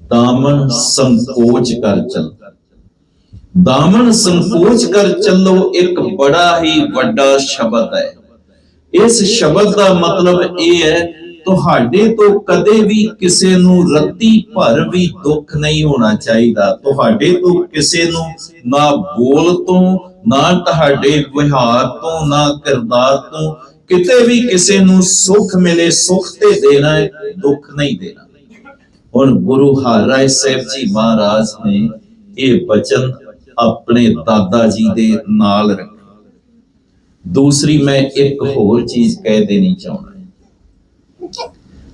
ਦਾਮਨ ਸੰਕੋਚ ਕਰ ਚੱਲ। ਦਾਮਨ ਸੰਕੋਚ ਕਰ ਚੱਲੋ, ਇੱਕ ਬੜਾ ਹੀ ਵੱਡਾ ਸ਼ਬਦ ਹੈ। ਇਸ ਸ਼ਬਦ ਦਾ ਮਤਲਬ ਇਹ ਹੈ, ਤੁਹਾਡੇ ਤੋਂ ਕਦੇ ਵੀ ਕਿਸੇ ਨੂੰ ਰੱਤੀ ਭਰ ਵੀ ਦੁੱਖ ਨਹੀਂ ਹੋਣਾ ਚਾਹੀਦਾ। ਤੁਹਾਡੇ ਤੋਂ ਕਿਸੇ ਨੂੰ ਨਾ ਬੋਲ ਤੋਂ, ਨਾ ਤੁਹਾਡੇ ਵਿਹਾਰ ਤੋਂ, ਨਾ ਕਿਰਦਾਰ ਤੋਂ ਕਿਤੇ ਵੀ ਕਿਸੇ ਨੂੰ ਸੁੱਖ ਮਿਲੇ, ਸੁੱਖ ਤੇ ਦੇਣਾ ਹੈ, ਦੁੱਖ ਨਹੀਂ ਦੇਣਾ। ਹੁਣ ਗੁਰੂ ਹਰਿ ਸਾਹਿਬ ਜੀ ਮਹਾਰਾਜ ਨੇ ਇਹ ਬਚਨ ਆਪਣੇ ਦਾਦਾ ਜੀ ਦੇ ਨਾਲ ਰੱਖੇ। ਦੂਸਰੀ, ਮੈਂ ਇੱਕ ਹੋਰ ਚੀਜ਼ ਕਹਿ ਦੇਣੀ ਚਾਹੁੰਦਾ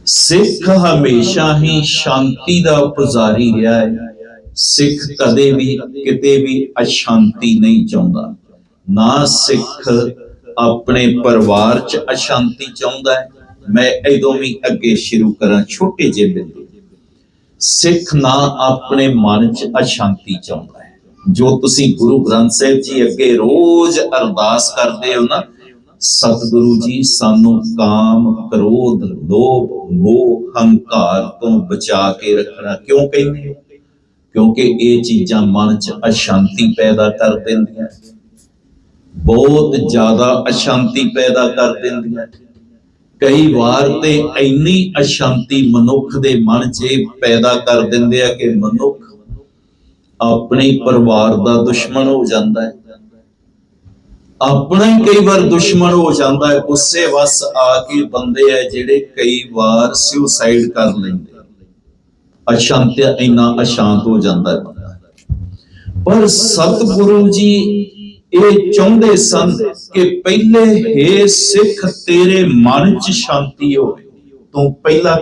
ਸਿੱਖ ਹਮੇਸ਼ਾ ਹੀ ਸ਼ਾਂਤੀ ਦਾ ਪੁਜਾਰੀ ਰਿਹਾ ਹੈ। ਸਿੱਖ ਕਦੇ ਵੀ, ਕਿਤੇ ਵੀ ਅਸ਼ਾਂਤੀ ਨਹੀਂ ਚਾਹੁੰਦਾ। ਨਾ ਸਿੱਖ ਆਪਣੇ ਪਰਿਵਾਰ 'ਚ ਅਸ਼ਾਂਤੀ ਚਾਹੁੰਦਾ ਹੈ। ਮੈਂ ਇਦੋਂ ਵੀ ਅੱਗੇ ਸ਼ੁਰੂ ਕਰਾਂ, ਛੋਟੇ ਜਿਹੇ ਬਿੰਦੂ। ਸਿੱਖ ਨਾ ਆਪਣੇ ਮਨ 'ਚ ਅਸ਼ਾਂਤੀ ਚਾਹੁੰਦਾ। ਜੋ ਤੁਸੀਂ ਗੁਰੂ ਗ੍ਰੰਥ ਸਾਹਿਬ ਜੀ ਅੱਗੇ ਰੋਜ਼ ਅਰਦਾਸ ਕਰਦੇ ਹੋ ਨਾ, ਸਤਿਗੁਰੂ ਜੀ ਸਾਨੂੰ ਕਾਮ, ਕ੍ਰੋਧ, ਲੋਭ, ਮੋਹ, ਹੰਕਾਰ ਤੋਂ ਬਚਾ ਕੇ ਰੱਖਣਾ ਕਿਉਂ ਕਹਿੰਦੇ ਹੋ? ਕਿਉਂਕਿ ਇਹ ਚੀਜ਼ਾਂ ਮਨ 'ਚ ਅਸ਼ਾਂਤੀ ਪੈਦਾ ਕਰ ਦਿੰਦੀਆਂ। ਬਹੁਤ ਜ਼ਿਆਦਾ ਅਸ਼ਾਂਤੀ ਪੈਦਾ ਕਰ ਦਿੰਦੀਆਂ। ਕਈ ਵਾਰ ਤੇ ਇੰਨੀ ਅਸ਼ਾਂਤੀ ਮਨੁੱਖ ਦੇ ਮਨ 'ਚ ਇਹ ਪੈਦਾ ਕਰ ਦਿੰਦੇ ਆ ਕਿ ਮਨੁੱਖ ਆਪਣੇ ਪਰਿਵਾਰ ਦਾ ਦੁਸ਼ਮਣ ਹੋ ਜਾਂਦਾ ਹੈ। ਆਪਣਾ ਹੀ ਕਈ ਵਾਰ ਦੁਸ਼ਮਣ ਹੋ ਜਾਂਦਾ ਹੈ। ਗੁੱਸੇ ਵਸ ਆ ਕੇ ਬੰਦੇ ਆ ਜਿਹੜੇ ਕਈ ਵਾਰ ਸੁਸਾਈਡ ਕਰ ਲੈਂਦੇ ਅਸ਼ਾਂਤ ਇੰਨਾ ਅਸ਼ਾਂਤ ਹੋ ਜਾਂਦਾ ਹੈ ਪਰ ਸਤਿਗੁਰੂ ਜੀ ਇਹ ਚਾਹੁੰਦੇ ਸਨ ਕਿ ਪਹਿਲੇ ਹੈ ਸਿੱਖ ਤੇਰੇ ਮਨ 'ਚ ਸ਼ਾਂਤੀ ਹੋਵੇ, ਤੂੰ ਪਹਿਲਾ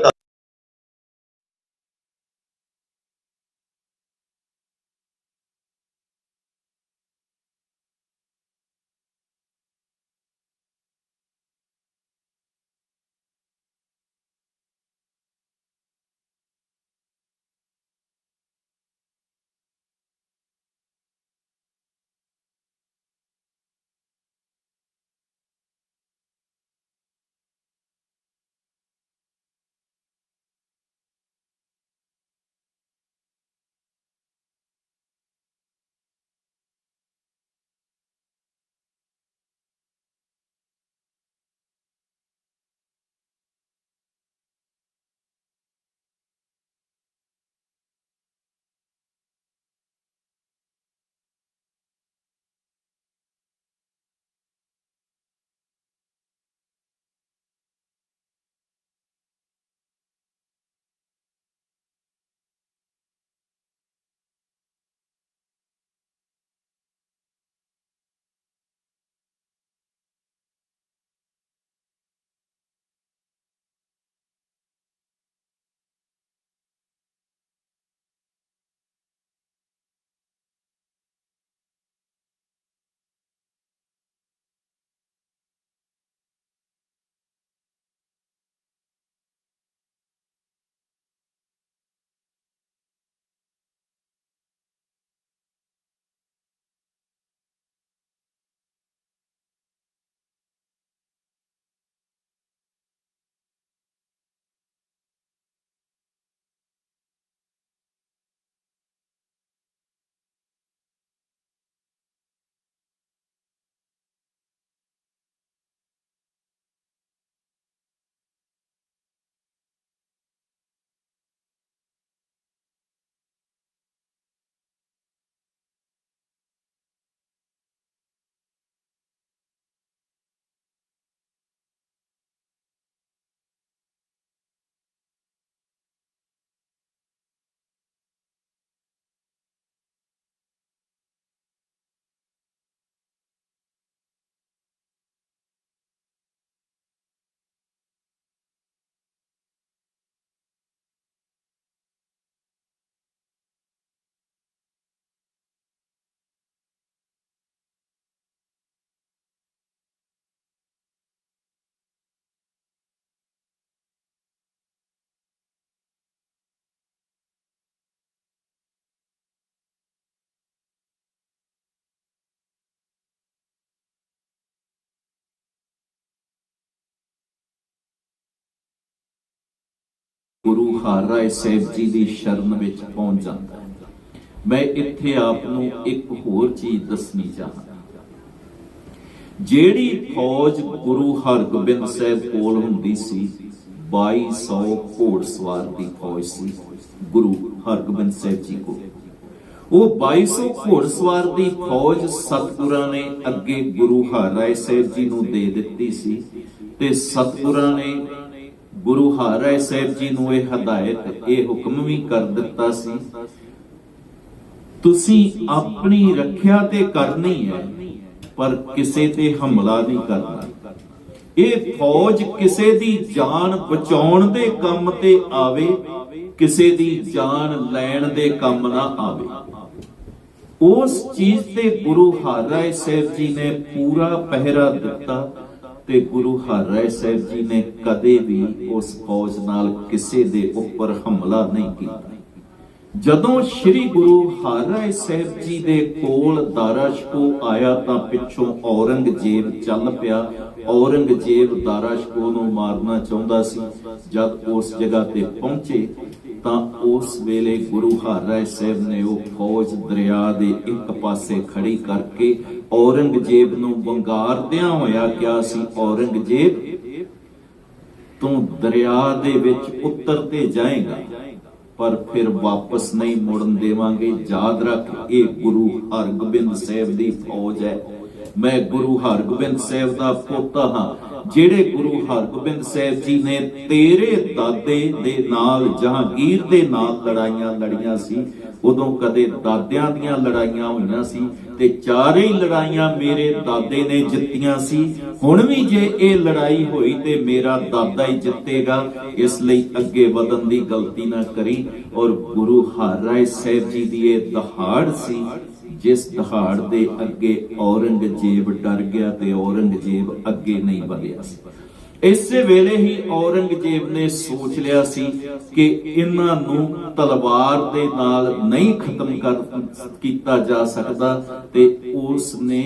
ਗੁਰੂ ਹਰਿ ਸਾਹਿਬ ਜੀ ਦੀ ਸ਼ਰਨ ਵਿੱਚ ਪਹੁੰਚ ਜਾਂਦਾ ਹੈ। ਮੈਂ ਇੱਥੇ ਆਪ ਨੂੰ ਇੱਕ ਹੋਰ ਚੀਜ਼ ਦੱਸਣੀ ਚਾਹਾਂ। ਜਿਹੜੀ ਫੌਜ ਗੁਰੂ ਹਰਗੋਬਿੰਦ ਸਾਹਿਬ ਕੋਲ ਹੁੰਦੀ ਸੀ 2200 ਘੋੜਸਵਾਰ ਦੀ ਫੌਜ ਸੀ ਗੁਰੂ ਹਰਗੋਬਿੰਦ ਸਾਹਿਬ ਜੀ ਕੋਲ। ਉਹ 2200 ਘੋੜਸਵਾਰ ਦੀ ਫੌਜ ਸਤਿਗੁਰਾਂ ਨੇ ਅੱਗੇ ਗੁਰੂ ਹਰਿ ਸਾਹਿਬ ਜੀ ਨੂੰ ਦੇ ਦਿੱਤੀ ਸੀ ਤੇ ਸਤਿਗੁਰਾਂ ਨੇ ਗੁਰੂ ਹਰਿ ਸਾਹਿਬ ਜੀ ਨੂੰ ਇਹ ਹਦਾਇਤ, ਇਹ ਹੁਕਮ ਵੀ ਕਰ ਦਿੱਤਾ ਸੀ, ਤੁਸੀਂ ਆਪਣੀ ਰੱਖਿਆ ਤੇ ਕਰਨੀ ਹੈ, ਪਰ ਕਿਸੇ ਤੇ ਹਮਲਾ ਨਹੀਂ ਕਰਨਾ। ਇਹ ਫੌਜ ਕਿਸੇ ਦੀ ਜਾਨ ਬਚਾਉਣ ਦੇ ਕੰਮ ਤੇ ਆਵੇ, ਕਿਸੇ ਦੀ ਜਾਨ ਲੈਣ ਦੇ ਕੰਮ ਨਾ ਆਵੇ। ਉਸ ਚੀਜ਼ ਤੇ ਗੁਰੂ ਹਰਿਰਾਏ ਸਾਹਿਬ ਜੀ ਨੇ ਪੂਰਾ ਪਹਿਰਾ ਦਿੱਤਾ। ਤੇ ਗੁਰੂ ਹਰਿਰਾਏ ਸਾਹਿਬ ਜੀ ਨੇ ਕਦੇ ਵੀ ਉਸ ਫੌਜ ਨਾਲ ਕਿਸੇ ਦੇ ਉੱਪਰ ਹਮਲਾ ਨਹੀਂ ਕੀਤਾ। ਜਦੋਂ ਸ੍ਰੀ ਗੁਰੂ ਹਰਿਰਾਏ ਸਾਹਿਬ ਜੀ ਦੇ ਕੋਲ ਦਾਰਾਸ਼ਕੋ ਆਇਆ ਤਾਂ ਪਿੱਛੋਂ ਔਰੰਗਜ਼ੇਬ ਚੱਲ ਪਿਆ। ਔਰੰਗਜ਼ੇਬ ਦਾਰਾਸ਼ਕੋ ਨੂੰ ਮਾਰਨਾ ਚਾਹੁੰਦਾ ਸੀ। ਜਦ ਉਸ ਜਗ੍ਹਾ ਤੇ ਪਹੁੰਚੇ ਤਾਂ ਉਸ ਵੇਲੇ ਗੁਰੂ ਹਰਿਰਾਏ ਸਾਹਿਬ ਨੇ ਉਹ ਫੌਜ ਦਰਿਆ ਦੇ ਇੱਕ ਪਾਸੇ ਖੜੀ ਕਰਕੇ ਔਰੰਗਜ਼ੇਬ ਨੂੰ ਬੰਗਾਰਦਿਆਂ ਹੋਇਆ ਕਿਹਾ ਸੀ? ਔਰੰਗਜ਼ੇਬ, ਤੂੰ ਦਰਿਆ ਦੇ ਵਿੱਚ ਉਤਰਦੇ ਜਾਏਗਾ, ਪਰ ਫਿਰ ਵਾਪਸ ਨਹੀਂ ਮੁੜਨ ਦੇਵਾਂਗੇ। ਯਾਦ ਰੱਖ, ਇਹ ਗੁਰੂ ਹਰਗੋਬਿੰਦ ਸਾਹਿਬ ਦੀ ਫੌਜ ਹੈ। ਮੈਂ ਗੁਰੂ ਹਰਗੋਬਿੰਦ ਸਾਹਿਬ ਦਾ ਪੋਤਾ ਹਾਂ। ਜਿਹੜੇ ਗੁਰੂ ਹਰਗੋਬਿੰਦ ਸਾਹਿਬ ਜੀ ਨੇ ਤੇਰੇ ਦਾਦੇ ਦੇ ਨਾਲ, ਜਹਾਂਗੀਰ ਦੇ ਨਾਲ ਲੜਾਈਆਂ ਲੜੀਆਂ ਸੀ, ਉਦੋਂ ਕਦੇ ਦਾਦਿਆਂ ਦੀਆਂ ਲੜਾਈਆਂ ਹੋਈਆਂ ਸੀ ਤੇ ਚਾਰੇ ਹੀ ਲੜਾਈਆਂ ਮੇਰੇ ਦਾਦੇ ਨੇ ਜਿੱਤੀਆਂ ਸੀ। ਹੁਣ ਵੀ ਜੇ ਇਹ ਲੜਾਈ ਹੋਈ ਤੇ ਮੇਰਾ ਦਾਦਾ ਹੀ ਜਿੱਤੇਗਾ, ਇਸ ਲਈ ਅੱਗੇ ਵਧਣ ਦੀ ਗਲਤੀ ਨਾ ਕਰੀ। ਔਰ ਗੁਰੂ ਹਰਿਰਾਏ ਸਾਹਿਬ ਜੀ ਦੀ ਇਹ ਦਹਾੜ ਸੀ, ਜਿਸ ਦਹਾੜ ਦੇ ਅੱਗੇ ਔਰੰਗਜ਼ੇਬ ਡਰ ਗਿਆ ਤੇ ਔਰੰਗਜ਼ੇਬ ਅੱਗੇ ਨਹੀਂ ਵਧਿਆ ਸੀ। ਇਸੇ ਵੇਲੇ ਹੀ ਔਰੰਗਜ਼ੇਬ ਨੇ ਸੋਚ ਲਿਆ ਸੀ ਕਿ ਇਹਨਾਂ ਨੂੰ ਤਲਵਾਰ ਦੇ ਨਾਲ ਨਹੀਂ ਖਤਮ ਕਰ ਕੀਤਾ ਜਾ ਸਕਦਾ ਤੇ ਉਸ ਨੇ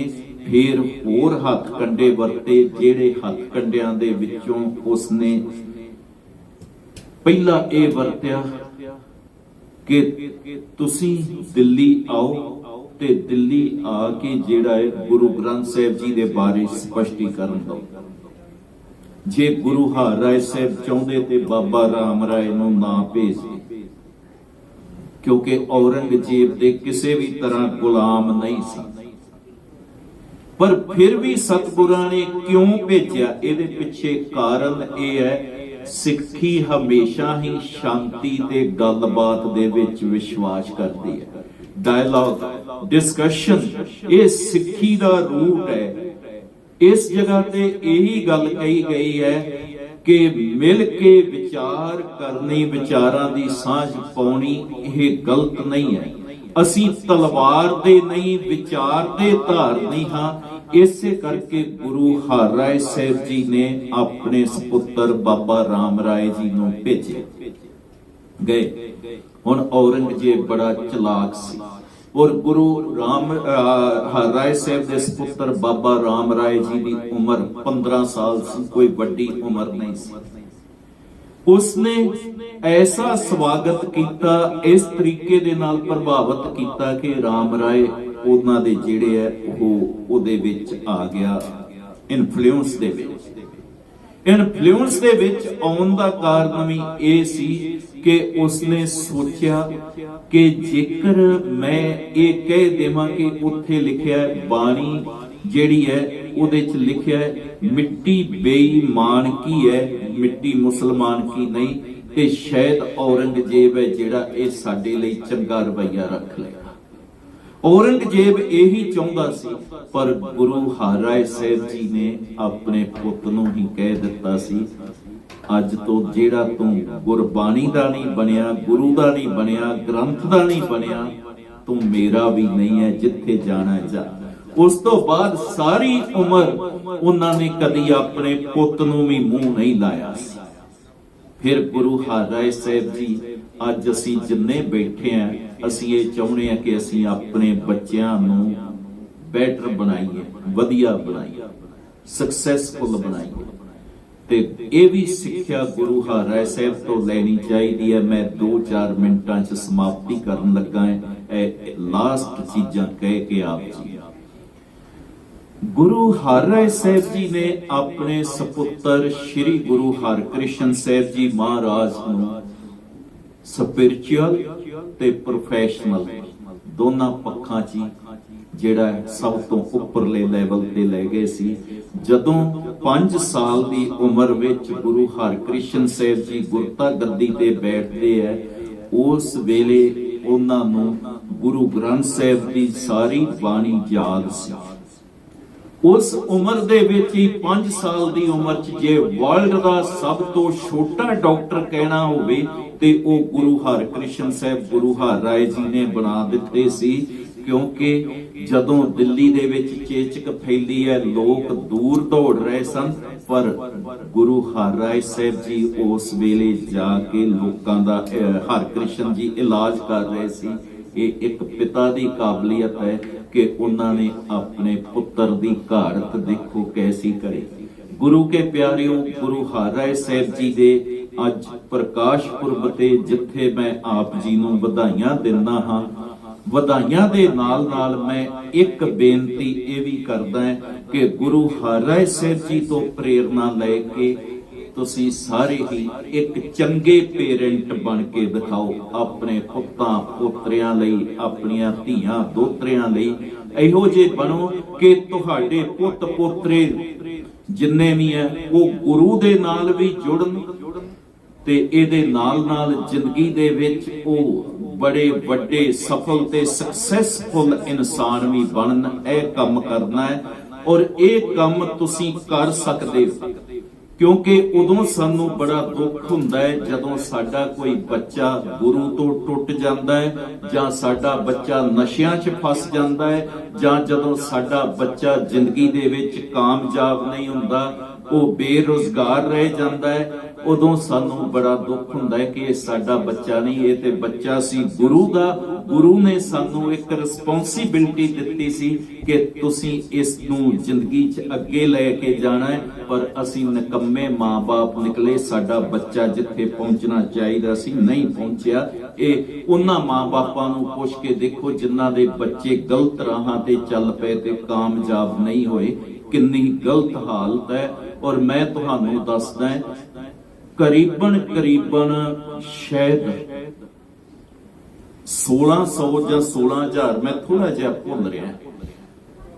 ਫਿਰ ਹੋਰ ਹੱਥ ਕੰਡੇ ਵਰਤੇ, ਜਿਹੜੇ ਹੱਥ ਕੰਡਿਆਂ ਦੇ ਵਿੱਚੋਂ ਉਸ ਨੇ ਪਹਿਲਾ ਇਹ ਵਰਤਿਆ ਕਿ ਤੁਸੀਂ ਦਿੱਲੀ ਆਓ ਤੇ ਦਿੱਲੀ ਆ ਕੇ ਜਿਹੜਾ ਹੈ ਗੁਰੂ ਗ੍ਰੰਥ ਸਾਹਿਬ ਜੀ ਦੇ ਬਾਰੇ ਸਪਸ਼ਟੀਕਰਨ ਦਿਓ। ਜੇ ਗੁਰੂ ਹਰ ਰਾਏ ਸਾਹਿਬ ਚਾਹੁੰਦੇ ਤੇ ਬਾਬਾ ਰਾਮ ਰਾਏ ਨੂੰ ਨਾ ਭੇਜਦੇ ਕਿਉਂਕਿ ਔਰੰਗਜ਼ੇਬ ਦੇ ਕਿਸੇ ਵੀ ਤਰ੍ਹਾਂ ਗੁਲਾਮ ਨਹੀਂ ਸੀ। ਪਰ ਫਿਰ ਵੀ ਸਤਿਗੁਰਾਂ ਨੇ ਕਿਉਂ ਭੇਜਿਆ? ਇਹਦੇ ਪਿੱਛੇ ਕਾਰਨ ਇਹ ਹੈ, ਸਿੱਖੀ ਹਮੇਸ਼ਾ ਹੀ ਸ਼ਾਂਤੀ ਤੇ ਗੱਲਬਾਤ ਦੇ ਵਿੱਚ ਵਿਸ਼ਵਾਸ ਕਰਦੀ ਹੈ। ਡਾਇਲੌਗ ਡਿਸਕਸ਼ਨ ਇਹ ਸਿੱਖੀ ਦਾ ਰੂਟ ਹੈ। ਇਸ ਜਗ੍ਹਾ ਤੇ ਇਹੀ ਗੱਲ ਕਹੀ ਗਈ ਹੈ ਕਿ ਮਿਲ ਕੇ ਵਿਚਾਰ ਕਰਨੀ, ਵਿਚਾਰਾਂ ਦੀ ਸਾਂਝ ਪਾਉਣੀ ਇਹ ਗਲਤ ਨਹੀਂ ਹੈ। ਅਸੀਂ ਤਲਵਾਰ ਦੇ ਨਹੀਂ, ਵਿਚਾਰ ਦੇ ਧਾਰਨੀ ਹਾਂ। ਇਸੇ ਕਰਕੇ ਗੁਰੂ ਹਰ ਰਾਏ ਸਾਹਿਬ ਜੀ ਨੇ ਆਪਣੇ ਸੁਪੁੱਤਰ ਬਾਬਾ ਰਾਮ ਰਾਏ ਜੀ ਨੂੰ ਭੇਜਿਆ। ਗਏ। ਹੁਣ ਔਰੰਗਜ਼ੇਬ ਬੜਾ ਚਲਾਕ ਸੀ। ਔਰ ਗੁਰੂ ਰਾਮ ਹਰਿਰਾਏ ਸਾਹਿਬ ਦੇ ਸੁਪੁੱਤਰ ਬਾਬਾ ਰਾਮ ਰਾਏ ਜੀ ਦੀ ਉਮਰ 15 ਸਾਲ ਸੀ, ਕੋਈ ਵੱਡੀ ਉਮਰ ਨਹੀਂ ਸੀ। ਉਸਨੇ ਐਸਾ ਸਵਾਗਤ ਕੀਤਾ, ਇਸ ਤਰੀਕੇ ਦੇ ਨਾਲ ਪ੍ਰਭਾਵਿਤ ਕੀਤਾ ਕਿ ਰਾਮ ਰਾਏ ਉਹਨਾਂ ਦੇ ਜਿਹੜੇ ਹੈ, ਉਹ ਉਹਦੇ ਵਿੱਚ ਆ ਗਿਆ ਇਨਫਲੂਐਂਸ ਦੇ ਵਿੱਚ। ਇਨਫਲੂਐਂਸ ਦੇ ਵਿੱਚ ਆਉਣ ਦਾ ਕਾਰਨ ਵੀ ਇਹ ਸੀ ਕਿ ਉਸਨੇ ਸੋਚਿਆ ਕਿ ਜੇਕਰ ਮੈਂ ਇਹ ਕਹਿ ਦੇਵਾਂ ਕਿ ਉੱਥੇ ਲਿਖਿਆ ਬਾਣੀ ਜਿਹੜੀ ਹੈ, ਉਹਦੇ ਚ ਲਿਖਿਆ ਮਿੱਟੀ ਬੇਈਮਾਨ ਕੀ ਹੈ? ਮਿੱਟੀ ਮੁਸਲਮਾਨ ਕੀ ਨਹੀਂ? ਤੇ ਸ਼ਾਇਦ ਔਰੰਗਜ਼ੇਬ ਹੈ ਜਿਹੜਾ ਇਹ ਸਾਡੇ ਲਈ ਚੰਗਾ ਰਵਈਆ ਰੱਖ ਲਏਗਾ ਔਰੰਗਜ਼ੇਬ ਇਹੀ ਚਾਹੁੰਦਾ ਸੀ, ਪਰ ਗੁਰੂ ਹਰਿਰਾਏ ਸਾਹਿਬ ਜੀ ਨੇ ਆਪਣੇ ਪੁੱਤ ਨੂੰ ਹੀ ਕਹਿ ਦਿੱਤਾ ਸੀ ਅੱਜ ਤੋਂ ਜਿਹੜਾ ਤੂੰ ਗੁਰਬਾਣੀ ਦਾ ਨਹੀਂ ਬਣਿਆ, ਗੁਰੂ ਦਾ ਨਹੀਂ ਬਣਿਆ, ਗ੍ਰੰਥ ਦਾ ਨਹੀਂ ਬਣਿਆ, ਤੂੰ ਮੇਰਾ ਵੀ ਨਹੀਂ ਹੈ ਜਿੱਥੇ ਜਾਣਾ ਜਾ। ਉਸ ਤੋਂ ਬਾਅਦ ਸਾਰੀ ਉਮਰ ਉਹਨਾਂ ਨੇ ਕਦੀ ਆਪਣੇ ਪੁੱਤ ਨੂੰ ਵੀ ਮੂੰਹ ਨਹੀਂ ਲਾਇਆ ਸੀ। ਫਿਰ ਗੁਰੂ ਹਰਿਰਾਏ ਸਾਹਿਬ ਜੀ, ਅੱਜ ਅਸੀਂ ਜਿੰਨੇ ਬੈਠੇ ਆ ਅਸੀਂ ਇਹ ਚਾਹੁੰਦੇ ਆ ਕਿ ਅਸੀਂ ਆਪਣੇ ਬੱਚਿਆਂ ਨੂੰ ਬੈਟਰ ਬਣਾਈਏ, ਵਧੀਆ ਬਣਾਈਏ ਸਕਸੈਸਫੁਲ ਬਣਾਈਏ। ਤੇ ਇਹ ਵੀ ਸਿੱਖਿਆ ਗੁਰੂ ਹਰਿਰਾਏ ਸਾਹਿਬ ਤੋਂ ਲੈਣੀ ਚਾਹੀਦੀ ਹੈ। ਮੈਂ 2-4 ਮਿੰਟਾਂ 'ਚ ਸਮਾਪਤੀ ਕਰਨ ਲੱਗਾ ਹਾਂ। ਇਹ ਲਾਸਟ ਚੀਜ਼ਾਂ ਕਹਿ ਕੇ ਆਪ ਜੀ। ਗੁਰੂ ਹਰਿਰਾਏ ਸਾਹਿਬ ਜੀ ਨੇ ਆਪਣੇ ਸੁਪੁੱਤਰ ਸ੍ਰੀ ਗੁਰੂ ਹਰਕ੍ਰਿਸ਼ਨ ਸਾਹਿਬ ਜੀ ਮਹਾਰਾਜ ਨੂੰ ਸਪਿਰਚੁਅਲ ਤੇ ਪ੍ਰੋਫੈਸ਼ਨਲ ਦੋਨਾਂ ਪੱਖਾਂ 'ਚ ਜਿਹੜਾ ਹੈ ਸਭ ਤੋਂ ਉੱਪਰਲੇ ਲੈਵਲ ਤੇ ਲੈ ਗਏ ਸੀ। ਜਦੋਂ 5 ਸਾਲ ਦੀ ਉਮਰ ਵਿੱਚ ਗੁਰੂ ਹਰਕ੍ਰਿਸ਼ਨ ਸਾਹਿਬ ਜੀ ਗੁਰਤਾ ਗੱਦੀ ਤੇ ਬੈਠਦੇ ਐ ਉਸ ਵੇਲੇ ਉਹਨਾਂ ਨੂੰ ਗੁਰੂ ਗ੍ਰੰਥ ਸਾਹਿਬ ਦੀ ਸਾਰੀ ਬਾਣੀ ਯਾਦ ਸੀ। ਉਸ ਉਮਰ ਦੇ ਵਿੱਚ ਹੀ 5 ਸਾਲ ਦੀ ਉਮਰ 'ਚ ਜੇ ਵਰਲਡ ਦਾ ਸਭ ਤੋਂ ਛੋਟਾ ਡਾਕਟਰ ਕਹਿਣਾ ਹੋਵੇ, ਤੇ ਉਹ ਗੁਰੂ ਹਰਕ੍ਰਿਸ਼ਨ ਸਾਹਿਬ, ਗੁਰੂ ਹਰ ਰਾਏ ਜੀ ਨੇ ਬਣਾ ਦਿੱਤੇ ਸੀ। ਕਿਉਂਕਿ ਜਦੋਂ ਦਿੱਲੀ ਦੇ ਵਿੱਚ ਚੇਚਕ ਫੈਲੀ ਹੈ ਲੋਕ ਦੂਰ ਦੌੜ ਰਹੇ ਸਨ ਪਰ ਗੁਰੂ ਹਰਰਾਏ ਸਾਹਿਬ ਜੀ ਉਸ ਵੇਲੇ ਜਾ ਕੇ ਲੋਕਾਂ ਦਾ ਅਹ, ਹਰਕ੍ਰਿਸ਼ਨ ਜੀ ਇਲਾਜ ਕਰ ਰਹੇ ਸੀ। ਇਹ ਇੱਕ ਪਿਤਾ ਦੀ ਕਾਬਲੀਅਤ ਹੈ ਕਿ ਉਹਨਾਂ ਨੇ ਆਪਣੇ ਪੁੱਤਰ ਦੀ ਘਾੜਤ ਦੇਖੋ ਕੈਸੀ ਕਰੇ। ਗੁਰੂ ਕੇ ਪਿਆਰਿਓ ਗੁਰੂ ਹਰਿਰਾਏ ਸਾਹਿਬ ਜੀ ਦੇ ਅੱਜ ਪ੍ਰਕਾਸ਼ ਪੁਰਬ ਤੇ ਜਿੱਥੇ ਮੈਂ ਆਪ ਜੀ ਨੂੰ ਵਧਾਈਆਂ ਦਿੰਦਾ ਹਾਂ ਵਧਾਈਆਂ ਦੇ ਨਾਲ ਨਾਲ ਮੈਂ ਇੱਕ ਬੇਨਤੀ ਇਹ ਵੀ ਕਰਦਾ ਹਾਂ ਕਿ ਗੁਰੂ ਹਰਿਰਾਏ ਸਾਹਿਬ ਜੀ ਤੋਂ ਪ੍ਰੇਰਣਾ ਲੈ ਕੇ ਤੁਸੀਂ ਸਾਰੇ ਹੀ ਇੱਕ ਚੰਗੇ ਪੇਰੈਂਟ ਬਣ ਕੇ ਦਿਖਾਓ, ਆਪਣੇ ਪੁੱਤਾਂ ਪੋਤਰਿਆਂ ਲਈ, ਆਪਣੀਆਂ ਧੀਆਂ ਦੋਤਰਿਆਂ ਲਈ। ਇਹੋ ਜਿਹੇ ਬਣੋ ਕਿ ਤੁਹਾਡੇ ਪੁੱਤ ਪੋਤਰੇ ਜਿੰਨੇ ਵੀ ਹੈ ਉਹ ਗੁਰੂ ਦੇ ਨਾਲ ਵੀ ਜੁੜਨ ਤੇ ਇਹਦੇ ਨਾਲ ਨਾਲ ਜ਼ਿੰਦਗੀ ਦੇ ਵਿੱਚ ਉਹ ਬੜੇ ਵੱਡੇ ਸਫਲ ਤੇ ਸਕਸੈਸਫੁਲ ਇਨਸਾਨ ਵੀ ਬਣਨ, ਇਹ ਕੰਮ ਕਰਨਾ ਹੈ ਔਰ ਇਹ ਕੰਮ ਤੁਸੀਂ ਕਰ ਸਕਦੇ ਹੋ। ਕਿਉਂਕਿ ਉਦੋਂ ਸਾਨੂੰ ਬੜਾ ਦੁੱਖ ਹੁੰਦਾ ਹੈ ਜਦੋਂ ਸਾਡਾ ਕੋਈ ਬੱਚਾ ਗੁਰੂ ਤੋਂ ਟੁੱਟ ਜਾਂਦਾ ਹੈ ਜਾਂ ਸਾਡਾ ਬੱਚਾ ਨਸ਼ਿਆਂ 'ਚ ਫਸ ਜਾਂਦਾ ਹੈ ਜਾਂ ਜਦੋਂ ਸਾਡਾ ਬੱਚਾ ਜ਼ਿੰਦਗੀ ਦੇ ਵਿੱਚ ਕਾਮਯਾਬ ਨਹੀਂ ਹੁੰਦਾ, ਉਹ ਬੇਰੁਜ਼ਗਾਰ ਰਹਿ ਜਾਂਦਾ ਹੈ। ਉਦੋਂ ਸਾਨੂੰ ਬੜਾ ਦੁੱਖ ਹੁੰਦਾ ਹੈ ਕਿ ਇਹ ਸਾਡਾ ਬੱਚਾ ਨਹੀਂ, ਇਹ ਤੇ ਬੱਚਾ ਸੀ ਗੁਰੂ ਦਾ। ਗੁਰੂ ਨੇ ਸਾਨੂੰ ਇੱਕ ਰਿਸਪੌਂਸਿਬਿਲਟੀ ਦਿੱਤੀ ਸੀ ਕਿ ਤੁਸੀਂ ਇਸ ਨੂੰ ਜ਼ਿੰਦਗੀ 'ਚ ਅੱਗੇ ਲੈ ਕੇ ਜਾਣਾ ਹੈ, ਪਰ ਅਸੀਂ ਨਕੰਮੇ ਮਾਪੇ ਨਿਕਲੇ, ਸਾਡਾ ਬੱਚਾ ਜਿੱਥੇ ਪਹੁੰਚਣਾ ਚਾਹੀਦਾ ਸੀ, ਨਹੀਂ ਪਹੁੰਚਿਆ। ਇਹ ਉਹਨਾਂ ਮਾਪਿਆਂ ਨੂੰ ਪੁੱਛ ਕੇ ਦੇਖੋ, ਜਿਨ੍ਹਾਂ ਦੇ ਬੱਚੇ ਗਲਤ ਰਾਹਾਂ ਤੇ ਚੱਲ ਪਏ ਤੇ ਕਾਮਯਾਬ ਨਹੀਂ ਹੋਏ। ਕਿੰਨੀ ਗਲਤ ਹਾਲਤ ਹੈ। ਔਰ ਮੈਂ ਤੁਹਾਨੂੰ ਦੱਸਦਾ ਕਰੀਬਨ ਕਰੀਬਨ ਸ਼ਾਇਦ 1600 ਜਾਂ 16000 ਮੈਂ ਥੋੜਾ ਜਿਹਾ ਭੁੱਲ ਰਿਹਾ।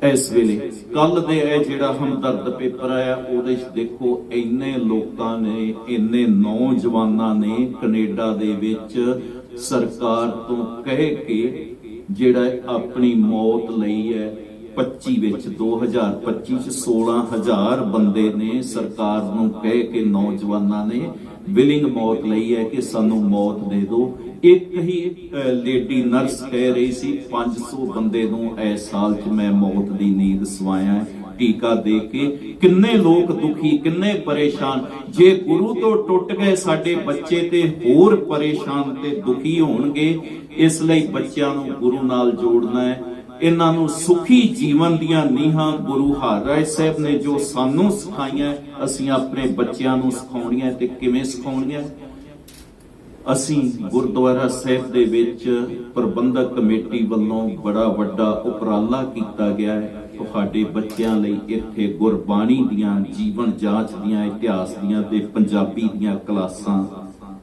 ਇਸ ਵੇਲੇ ਕੱਲ ਦੇ ਇਹ ਜਿਹੜਾ ਹਮਦਰਦ ਪੇਪਰ ਆਇਆ, ਉਹਦੇ ਵਿੱਚ ਦੇਖੋ, ਇੰਨੇ ਲੋਕਾਂ ਨੇ, ਇੰਨੇ ਨੌਜਵਾਨਾਂ ਨੇ ਕੈਨੇਡਾ ਦੇ ਵਿੱਚ ਸਰਕਾਰ ਤੋਂ ਕਹਿ ਕੇ ਜਿਹੜਾ ਆਪਣੀ ਮੌਤ ਲਈ ਹੈ 25 ਵਿੱਚ 2025 ਚ 16000 ਬੰਦੇ ਨੇ ਸਰਕਾਰ ਨੂੰ ਕਹਿ ਕੇ ਨੌਜਵਾਨਾਂ ਨੇ ਵਿਲਿੰਗ ਮੌਤ ਲਈ ਹੈ ਕਿ ਸਾਨੂੰ ਮੌਤ ਦੇ ਦਿਓ। ਇੱਕ ਹੀ ਲੇਡੀ ਨਰਸ ਕਹਿ ਰਹੀ ਸੀ 500 ਬੰਦੇ ਨੂੰ ਇਸ ਸਾਲ ਚ ਮੈਂ ਮੌਤ ਦੀ ਨੀਂਦ ਸਵਾਇਆ, ਟੀਕਾ ਦੇ ਕੇ। ਕਿੰਨੇ ਲੋਕ ਦੁਖੀ, ਕਿੰਨੇ ਪਰੇਸ਼ਾਨ। ਜੇ ਗੁਰੂ ਤੋਂ ਟੁੱਟ ਗਏ ਸਾਡੇ ਬੱਚੇ ਤੇ ਹੋਰ ਪਰੇਸ਼ਾਨ ਤੇ ਦੁਖੀ ਹੋਣਗੇ, ਇਸ ਲਈ ਬੱਚਿਆਂ ਨੂੰ ਗੁਰੂ ਨਾਲ ਜੋੜਨਾ ਹੈ। ਇਹਨਾਂ ਨੂੰ ਸੁਖੀ ਜੀਵਨ ਦੀਆਂ ਨੀਹਾਂ ਗੁਰੂ ਹਰਿਰਾਏ ਸਾਹਿਬ ਨੇ ਜੋ ਸਾਨੂੰ ਸਿਖਾਈਆਂ, ਅਸੀਂ ਆਪਣੇ ਬੱਚਿਆਂ ਨੂੰ ਸਿਖਾਉਣੀਆਂ ਤੇ ਕਿਵੇਂ ਸਿਖਾਉਣੀਆਂ? ਅਸੀਂ ਗੁਰਦੁਆਰਾ ਸਾਹਿਬ ਦੇ ਵਿੱਚ ਪ੍ਰਬੰਧਕ ਕਮੇਟੀ ਵੱਲੋਂ ਬੜਾ ਵੱਡਾ ਉਪਰਾਲਾ ਕੀਤਾ ਗਿਆ ਹੈ। ਤੁਹਾਡੇ ਬੱਚਿਆਂ ਲਈ ਇੱਥੇ ਗੁਰਬਾਣੀ ਦੀਆਂ, ਜੀਵਨ ਜਾਂਚ ਦੀਆਂ, ਇਤਿਹਾਸ ਦੀਆਂ ਤੇ ਪੰਜਾਬੀ ਦੀਆਂ ਕਲਾਸਾਂ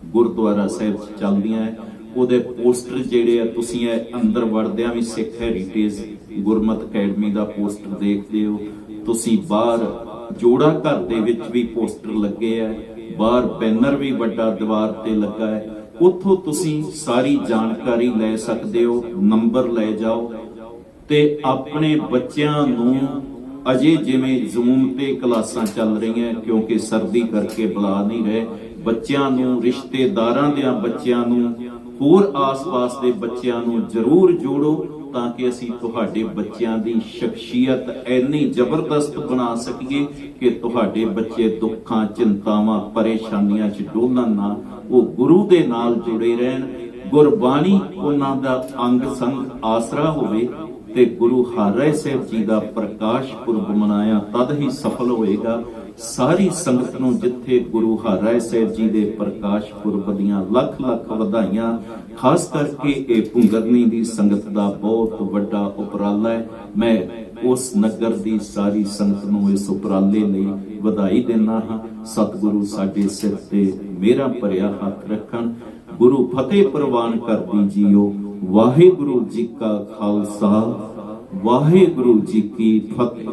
ਗੁਰਦੁਆਰਾ ਸਾਹਿਬ ਚੱਲਦੀਆਂ ਹੈ। ਉਹਦੇ ਪੋਸਟਰ ਜਿਹੜੇ ਆ, ਤੁਸੀਂ ਇਹ ਅੰਦਰ ਵੜਦਿਆਂ ਵੀ ਸਿੱਖ ਹੈਰੀਟੇਜ ਗੁਰਮਤ ਅਕੈਡਮੀ ਦਾ ਪੋਸਟਰ ਦੇਖਦੇ ਹੋ। ਤੁਸੀਂ ਬਾਹਰ ਜੋੜਾ ਘਰ ਦੇ ਵਿੱਚ ਵੀ ਪੋਸਟਰ ਲੱਗੇ ਆ, ਬਾਹਰ ਬੈਨਰ ਵੀ ਵੱਡਾ ਦੀਵਾਰ ਤੇ ਲੱਗਾ ਹੈ। ਉੱਥੋਂ ਤੁਸੀਂ ਸਾਰੀ ਜਾਣਕਾਰੀ ਲੈ ਸਕਦੇ ਹੋ, ਨੰਬਰ ਲੈ ਜਾਓ ਤੇ ਆਪਣੇ ਬੱਚਿਆਂ ਨੂੰ ਅਜੇ ਜਿਵੇਂ ਜ਼ੂਮ ਤੇ ਕਲਾਸਾਂ ਚੱਲ ਰਹੀਆਂ, ਕਿਉਂਕਿ ਸਰਦੀ ਕਰਕੇ ਬੁਲਾ ਨਹੀਂ ਰਹੇ। ਬੱਚਿਆਂ ਨੂੰ, ਰਿਸ਼ਤੇਦਾਰਾਂ ਦੇ ਬੱਚਿਆਂ ਨੂੰ ਹੋਰ ਆਸ-ਪਾਸ ਦੇ ਬੱਚਿਆਂ ਨੂੰ ਜ਼ਰੂਰ ਜੋੜੋ ਤਾਂ ਕਿ ਅਸੀਂ ਤੁਹਾਡੇ ਬੱਚਿਆਂ ਦੀ ਸ਼ਖਸੀਅਤ ਐਨੀ ਜ਼ਬਰਦਸਤ ਬਣਾ ਸਕੀਏ ਕਿ ਤੁਹਾਡੇ ਬੱਚੇ ਦੁੱਖਾਂ, ਚਿੰਤਾਵਾਂ, ਪਰੇਸ਼ਾਨੀਆਂ 'ਚ ਡੋਲਣ ਨਾ। ਉਹ ਗੁਰੂ ਦੇ ਨਾਲ ਜੁੜੇ ਰਹਿਣ। ਗੁਰਬਾਣੀ ਉਹਨਾਂ ਦਾ ਅੰਗ ਸੰਗ ਆਸਰਾ ਹੋਵੇ ਤੇ ਗੁਰੂ ਹਰਿਰਾਏ ਸਾਹਿਬ ਜੀ ਦਾ ਪ੍ਰਕਾਸ਼ ਪੁਰਬ ਮਨਾਇਆ ਤਦ ਹੀ ਸਫਲ ਹੋਏਗਾ। ਸਾਰੀ ਸੰਗਤ ਨੂੰ ਜਿੱਥੇ ਗੁਰੂ ਹਰਿਰਾਏ ਸਾਹਿਬ ਜੀ ਦੇ ਪ੍ਰਕਾਸ਼ ਪੁਰਬ ਦੀਆਂ ਲੱਖ ਲੱਖ ਵਧਾਈਆਂ, ਖਾਸ ਕਰਕੇ ਇਹ ਪੁੰਗਰਨੀ ਦੀ ਸੰਗਤ ਦਾ ਬਹੁਤ ਵੱਡਾ ਉਪਰਾਲਾ ਹੈ। ਮੈਂ ਉਸ ਨਗਰ ਦੀ ਸਾਰੀ ਸੰਗਤ ਨੂੰ ਇਸ ਉਪਰਾਲੇ ਲਈ ਵਧਾਈ ਦਿੰਦਾ ਹਾਂ। ਸਤਿਗੁਰੂ ਸਾਡੇ ਸਿਰ ਤੇ ਮੇਰਾ ਭਰਿਆ ਹੱਥ ਰੱਖਣ। ਗੁਰੂ ਫਤਿਹ ਪ੍ਰਵਾਨ ਕਰਦੀ ਜੀਓ। ਵਾਹਿਗੁਰੂ ਜੀ ਕਾ ਖਾਲਸਾ, ਵਾਹਿਗੁਰੂ ਜੀ ਕੀ ਫਤਿਹ।